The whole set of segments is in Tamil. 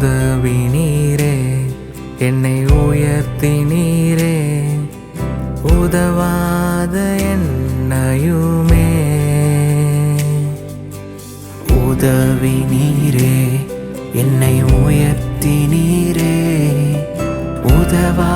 உதவி நீரே என்னை உயர்த்தி நீரே உதவாத என்னையுமே. உதவி நீரே என்னை உயர்த்தி நீரே உதவா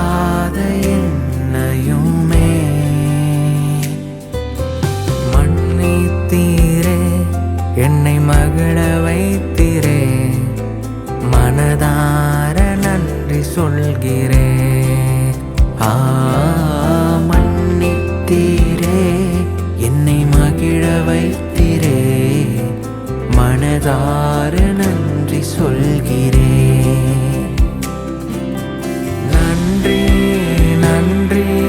வைத்திரே மனதார நன்றி சொல்கிறே. நன்றி நன்றி.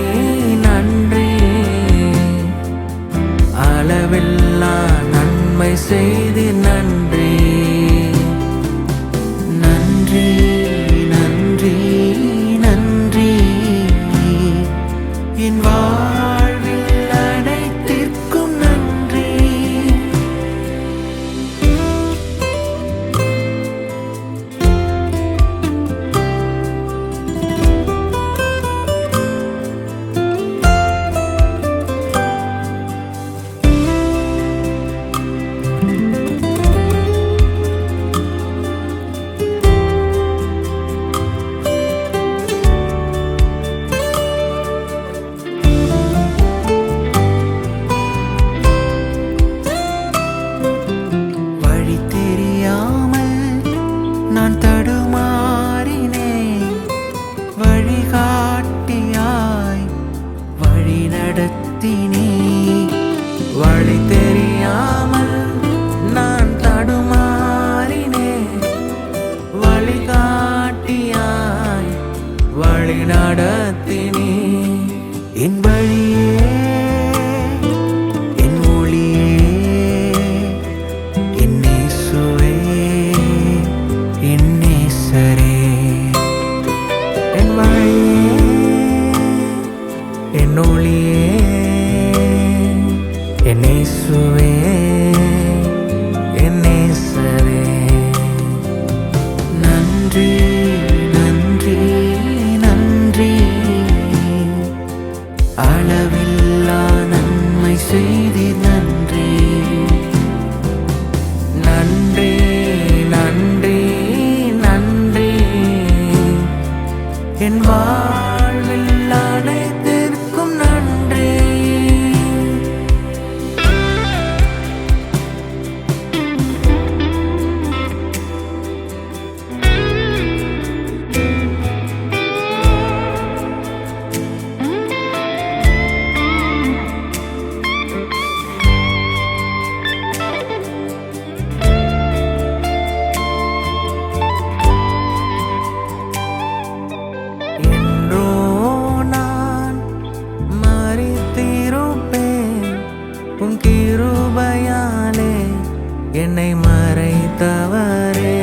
என் என் வா கிருபையாலே என்னை மறைத்தவரே.